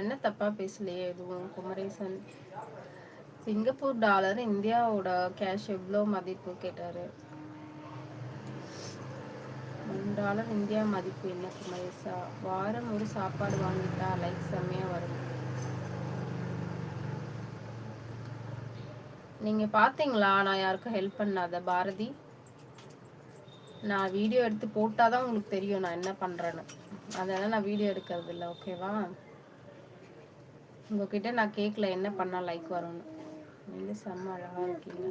என்ன தப்பா பேசலையே? எதுவும் குமரேசன் சிங்கப்பூர் டாலர் இந்தியாவோட கேஷ் எவ்வளோ மதிப்பு கேட்டாரு. டாலர் இந்தியா மதிப்பு என்ன குமரேசா? வாரம் ஒரு சாப்பாடு வாங்கிட்டா லைக் செம்மையா வரும். நீங்க பாத்தீங்களா? நான் யாருக்கும் ஹெல்ப் பண்ணாத. பாரதி நான் வீடியோ எடுத்து போட்டாதான் உங்களுக்கு தெரியும் நான் என்ன பண்றேன்னு. அதனால நான் வீடியோ எடுக்கிறது இல்லை ஓகேவா உங்ககிட்ட நான் கேட்கல என்ன பண்ணால் லைக் வரும்னு. நீங்கள் செம்ம அழகாக இருக்கீங்க.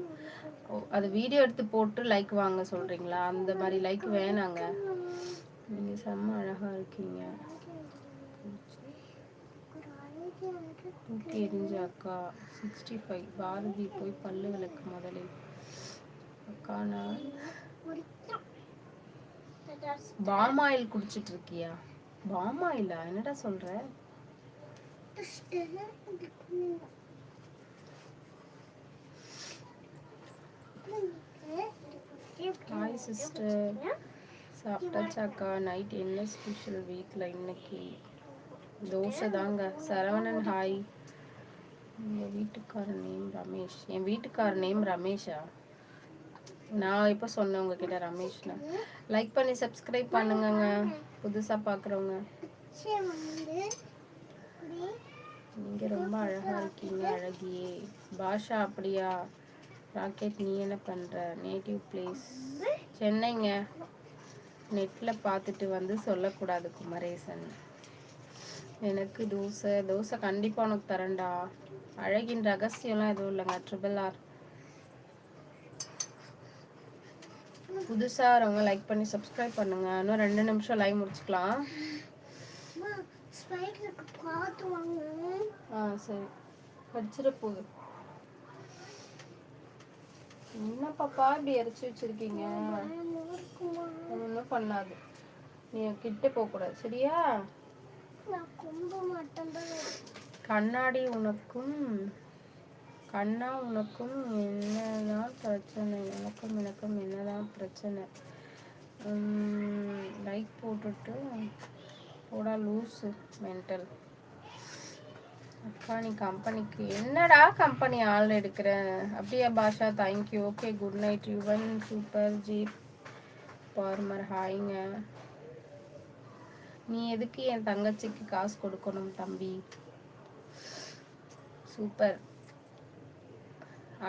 ஓ அது வீடியோ எடுத்து போட்டு லைக் வாங்க சொல்கிறீங்களா அந்த மாதிரி லைக் வேணாங்க. நீங்கள் செம்ம அழகாக இருக்கீங்க. எரிஞ்ச அக்கா சிக்ஸ்டி ஃபைவ் பாரதி போய் பல்லு விளக்கு முதலில் அக்கா நான் பாமாயில் குடிச்சிட்டு இருக்கியா? பாமாயிலா என்னடா சொல்ற? ஹாய் சிஸ்டர் சாப்பிட்டாச்சாக்கா? நைட் என்ன ஸ்பெஷல் வீட்டில் இன்னைக்கு? தோசை தாங்க. சரவணன் ஹாய் என் வீட்டுக்கார நேம் ரமேஷ். என் வீட்டுக்கார நேம் ரமேஷா? நான் இப்போ சொன்னேன் உங்ககிட்ட ரமேஷ்னா? லைக் பண்ணி சப்ஸ்கிரைப் பண்ணுங்கங்க. புதுசாக பார்க்குறவங்க நீங்கள் ரொம்ப அழகாக இருக்கீங்க அழகியே பாஷா அப்படியா? ராக்கெட் நீ என்ன பண்ணுற நேட்டிவ் பிளேஸ் சென்னைங்க. நெட்டில் பார்த்துட்டு வந்து சொல்லக்கூடாது குமரேசன். எனக்கு தோசை தோசை கண்டிப்பாக உனக்கு தரேன்டா. அழகின் ரகசியம்லாம் எதுவும் இல்லைங்க ட்ரிபிள் ஆர் புதுசாக அவங்க லைக் பண்ணி சப்ஸ்கிரைப் பண்ணுங்க. இன்னும் ரெண்டு நிமிஷம் லைவ் முடிச்சுக்கலாம். ஆ சரி. படிச்சிட போகுது. என்ன பாப்பா இப்படி இறச்சி வச்சிருக்கீங்க? ஒன்றும் பண்ணாது. நீ கிட்ட போகக்கூடாது சரியா? கண்ணாடி உனக்கும் கண்ணா உனக்கும் என்னதான் பிரச்சனை. எனக்கும் எனக்கும் என்னதான் பிரச்சனை. லைக் போட்டுட்டு போடா லூஸு மென்டல் அக்கா நீ கம்பெனிக்கு என்னடா கம்பெனி ஆள் எடுக்கிற? அப்படியா Basha? Thank you okay good night Yuvan. Super jeep. Farmer ஹாய்ங்க நீ எதுக்கு என் தங்கச்சிக்கு காசு கொடுக்கணும் தம்பி? சூப்பர்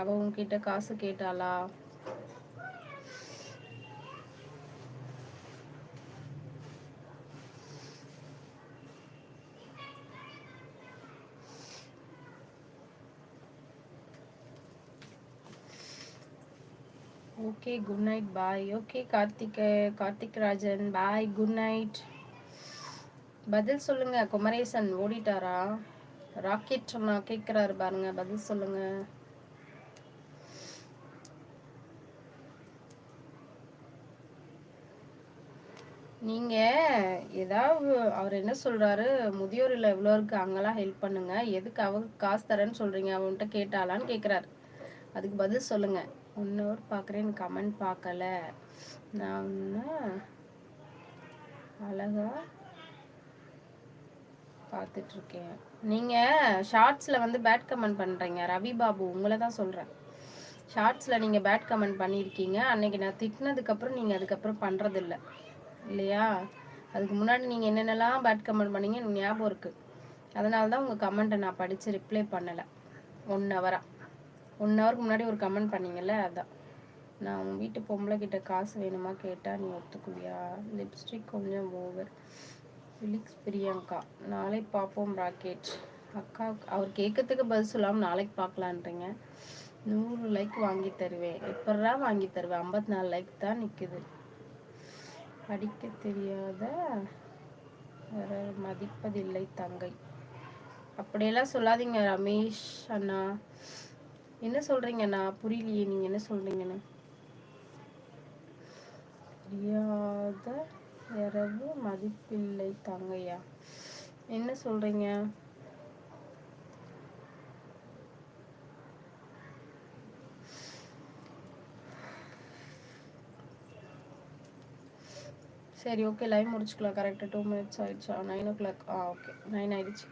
அவள் உன்கிட்ட காசு கேட்டாளா? Okay good night bye okay Karthik Karthik Rajan bye good night பதில் சொல்லுங்க குமரேசன் ஓடிட்டாரா? ராக்கெட் சொன்னா கேட்குறாரு பாருங்க பதில் சொல்லுங்க. நீங்க ஏதாவது அவர் என்ன சொல்றாரு? முதியோர் இல்லை எவ்வளோ இருக்கு அங்கெல்லாம் ஹெல்ப் பண்ணுங்க. எதுக்கு அவங்க காசு தரேன்னு சொல்றீங்க அவன்கிட்ட கேட்டாலான்னு கேட்குறாரு அதுக்கு பதில் சொல்லுங்க. ஒன் பார்க்குறேன் கமெண்ட் பார்க்கல நான் அழகா அழகாக பார்த்துட்ருக்கேன் நீங்கள் ஷார்ட்ஸில் வந்து பேட் கமெண்ட் பண்ணுறீங்க ரவி பாபு உங்களை தான் சொல்கிறேன் ஷார்ட்ஸில் நீங்கள் பேட் கமெண்ட் பண்ணியிருக்கீங்க அன்றைக்கி நான் திட்டினதுக்கப்புறம் நீங்கள் அதுக்கப்புறம் பண்ணுறதில்ல இல்லையா? அதுக்கு முன்னாடி நீங்கள் என்னென்னலாம் பேட் கமெண்ட் பண்ணீங்க எனக்கு ஞாபகம் இருக்குது அதனால தான் உங்கள் கமெண்ட்டை நான் படித்து ரிப்ளை பண்ணலை. ஒன் ஹவராக ஒன் ஹவருக்கு முன்னாடி ஒரு கமெண்ட் பண்ணீங்கல்ல அதான். நான் உன் வீட்டு பொம்பளை கிட்ட காசு வேணுமா கேட்டால் நீ ஒத்துக்குவியா? லிப்ஸ்டிக் கொஞ்சம் ஓவர் ஃபிலிக்ஸ் பிரியங்கா நாளை பார்ப்போம் ராக்கெட். அக்கா அவர் கேட்கறதுக்கு பதில் சொல்லாமல் நாளைக்கு பார்க்கலான்றீங்க நூறு லைக் வாங்கி தருவேன். எப்படா வாங்கி தருவேன்? ஐம்பத்தி நாலு லைக் தான் நிற்குது படிக்க தெரியாத மதிப்பதில்லை தங்கை. அப்படியெல்லாம் சொல்லாதீங்க ரமேஷ் அண்ணா. என்ன சொல்றீங்கண்ணா? புரியலையே நீங்க என்ன சொல்றீங்கன்னு? தெரியாத இரவு மதிப்பில்லை தங்கையா? என்ன சொல்றீங்க? சரி ஓகே லைவ் முடிச்சுக்கலாம். கரெக்டாக டூ மினிட்ஸ் ஆயிடுச்சா? நைன் ஓ கிளாக் ஆ ஓகே நைன் ஆயிடுச்சு.